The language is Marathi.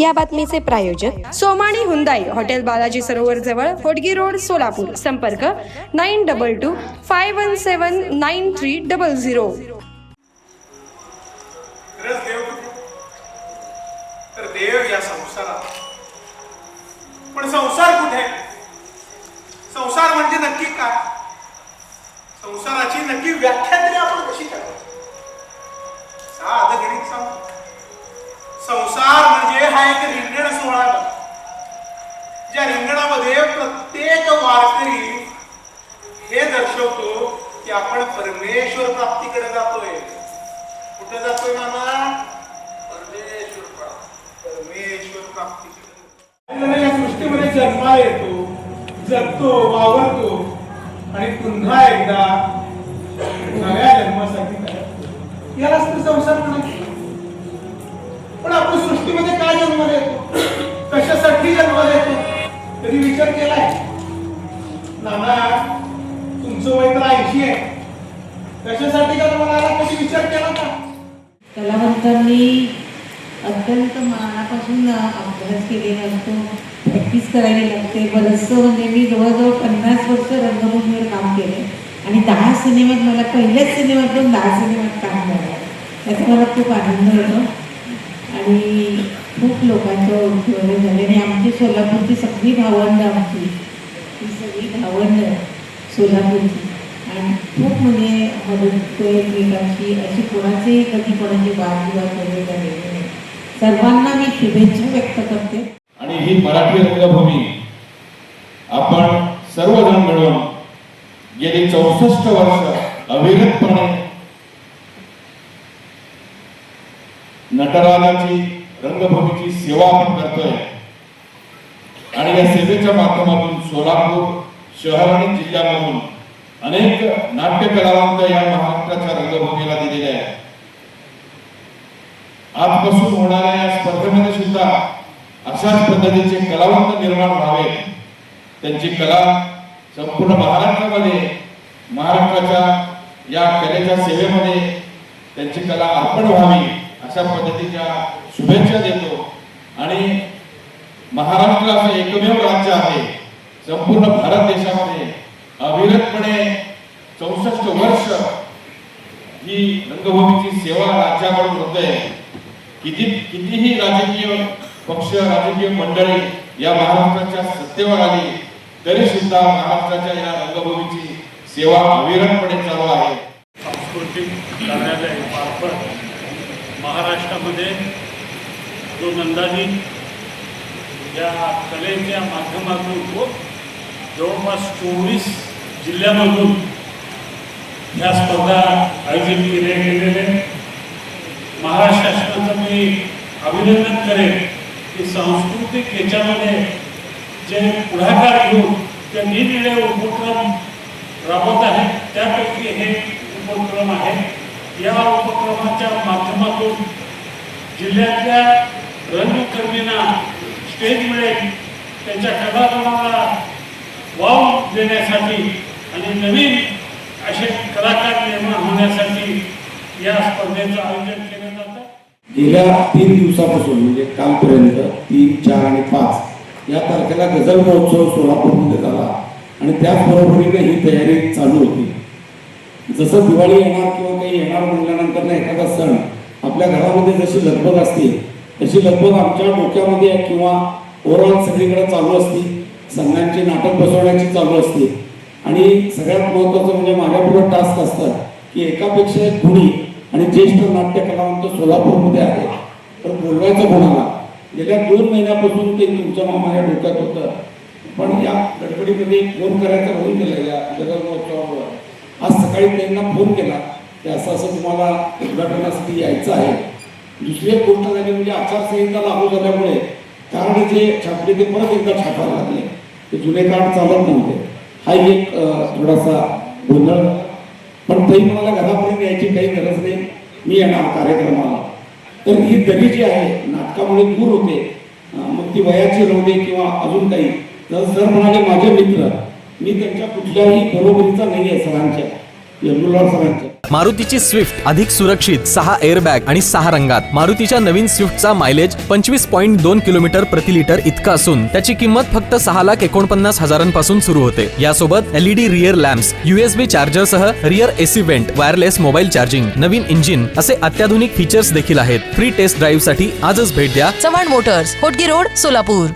या बातमीचे प्रायोजक सोमाणी हुंदाई हॉटेल बालाजी सरोवर जवळ होडगी रोड सोलापूर. संपर्क nine double two five one seven nine three double zero. तर देव या संसारात पण संसार कुठे? संसार म्हणजे नक्की काय? संसाराची नक्की व्याख्या तरी आपण कशी करावी साधं गणित सांग संसार म्हणजे हा एक रिंगण सोहळा ज्या रिंगणामध्ये प्रत्येक वारकरी हे दर्शवतो की आपण परमेश्वर प्राप्तीकडे जातोय. कुठे जातोय मामा? परमेश्वर प्राप्ती. परमेश्वर प्राप्तीकडे. या सृष्टीमध्ये जन्मा येतो जगतो वावरतो आणि पुन्हा एकदा नव्या जन्मासाठी तयार होतो. यालाच तर संसार म्हणायचं. सृष्टीमध्ये काय जन्माला येतो कशासाठी जन्माला येतो कधी विचार केलाय? नाना तुमचं वय तर ऐंशी आहे. कशासाठी जन्माला आला कधी विचार केला का? कलावंतांनी अत्यंत मनापासून अभ्यास केलेला असतो प्रॅक्टिस करायला लागते. बरंचसं म्हणजे मी जवळजवळ पन्नास वर्ष रंगभूमीवर काम केले आणि दहा सिनेमात मला पहिल्याच सिनेमातून दहा सिनेमात काम झालं त्याचा मला खूप आनंद होतो. आणि खूप लोकांचं ओळखी झाले आणि आमची सोलापूरची सगळी भावंड आमची ती सगळी भावंड सोलापूरची. आणि खूप म्हणजे मदत एकमेकांची अशी कोणाचेही कधी कोणाची वादविवाद वगैरे झालेले नाही. सर्वांना मी शुभेच्छा व्यक्त करते. आणि ही मराठी रंगभूमी आपण सर्वजण मिळून गेली चौसष्ट वर्ष अविरतपणे नटराजाची रंगभूमीची सेवा आपण करतोय. आणि या सेवेच्या माध्यमातून सोलापूर शहर आणि जिल्ह्यामधून अनेक नाट्य कलावंत या महाराष्ट्राच्या रंगभूमीला दिलेले आहेत. आजपासून होणाऱ्या या स्पर्धेमध्ये सुद्धा अशाच पद्धतीचे कलावंत निर्माण व्हावे त्यांची कला संपूर्ण महाराष्ट्रामध्ये महाराष्ट्राच्या या कलेच्या सेवेमध्ये त्यांची कला अर्पण व्हावी. अशा पद्धतीच्या शुभेच्छा देतो. आणि महाराष्ट्र असं एकमेव राज्य आहे. संपूर्ण भारत देशामध्ये अविरतपणे चौसष्ट वर्ष ही रंगभूमीची सेवा राज्याकडून होते. किती कितीही राजकीय पक्ष राजकीय मंडळी या महाराष्ट्राच्या सत्तेवर आली तरी सुद्धा महाराष्ट्राच्या या रंगभूमीची सेवा अविरतपणे चालू आहे. सांस्कृतिक कार्यालय मार्फत महाराष्ट्रामध्ये जो नंदानी या कलेच्या माध्यमातून जवळपास चोवीस जिल्ह्यामधून ह्या स्पर्धा आयोजित केल्या गेलेल्या आहेत. महाराष्ट्र शासनाचं मी अभिनंदन करेन की सांस्कृतिक याच्यामध्ये जे पुढाकार घेऊन ते निरनिळे उपक्रम राबवत आहेत त्यापैकी हे उपक्रम आहे या उपक्रमाच्या माध्यमातून जिल्ह्यातल्या रंगकर्मींना स्टेज मिळेल त्यांच्या कलागुणाला वाव देण्यासाठी आणि नवीन असे कलाकार निर्माण होण्यासाठी या स्पर्धेचं आयोजन केलं जातं. गेल्या तीन दिवसापासून म्हणजे कालपर्यंत तीन चार आणि पाच या तारखेला गजल महोत्सव सोलापूरमध्ये झाला. आणि त्याचबरोबरीने ही तयारी चालू होती. जसं दिवाळी येणार किंवा काही येणार म्हटल्यानंतर ना एखादा सण आपल्या घरामध्ये जशी लगबग असते तशी लगबग आमच्या डोक्यामध्ये किंवा ओव्हरऑल सगळीकडे चालू असते. सणांची नाटक बसवण्याची चालू असते. आणि सगळ्यात महत्त्वाचं म्हणजे माझ्यापुढे टास्क असतात की एकापेक्षा एक गुणी आणि ज्येष्ठ नाट्य कलावंत सोलापूरमध्ये आहे. तर बोलवायचं कोणाला? गेल्या दोन महिन्यापासून ते तुमच्या मामाच्या डोक्यात होतं. पण या गडबडीमध्ये फोन करायचा होऊन गेला या जगन महोत्सवावर आज सकाळी त्यांना फोन केला की असं असं तुम्हाला उद्घाटनासाठी यायचं आहे. दुसरी एक गोष्ट झाली म्हणजे आचारसंहिता लागू झाल्यामुळे कार्ड जे छापले ते परत एकदा छापायला लागले. ते जुने कार्ड चालत नव्हते. हा एक थोडासा गोंधळ. पण तरी मला घरापर्यंत यायची काही गरज नाही. मी येणार कार्यक्रमाला. तर ही दरी जी आहे नाटकामुळे दूर होते. मग ती वयाची राहू दे किंवा अजून काही. तर सर म्हणाले माझे मित्र मी त्यांच्या कुठल्याही बरोबरीचा नाही आहे सरांच्या. मारुतीची स्विफ्ट अधिक सुरक्षित सहा एअरबॅग आणि सहा रंगात. मारुतीच्या नवीन स्विफ्टचा मायलेज पंचवीस पॉईंट दोन किलोमीटर प्रति लिटर इतका असून त्याची किंमत फक्त सहा लाख एकोणपन्नास हजारांपासून सुरू होते. यासोबत LED rear lamps USB चार्जरसह rear AC vent wireless mobile charging नवीन इंजिन असे अत्याधुनिक फीचर्स देखील आहेत. फ्री टेस्ट ड्राईव्हसाठी आजच भेट द्या. Chavan motors Hotgi road Solapur.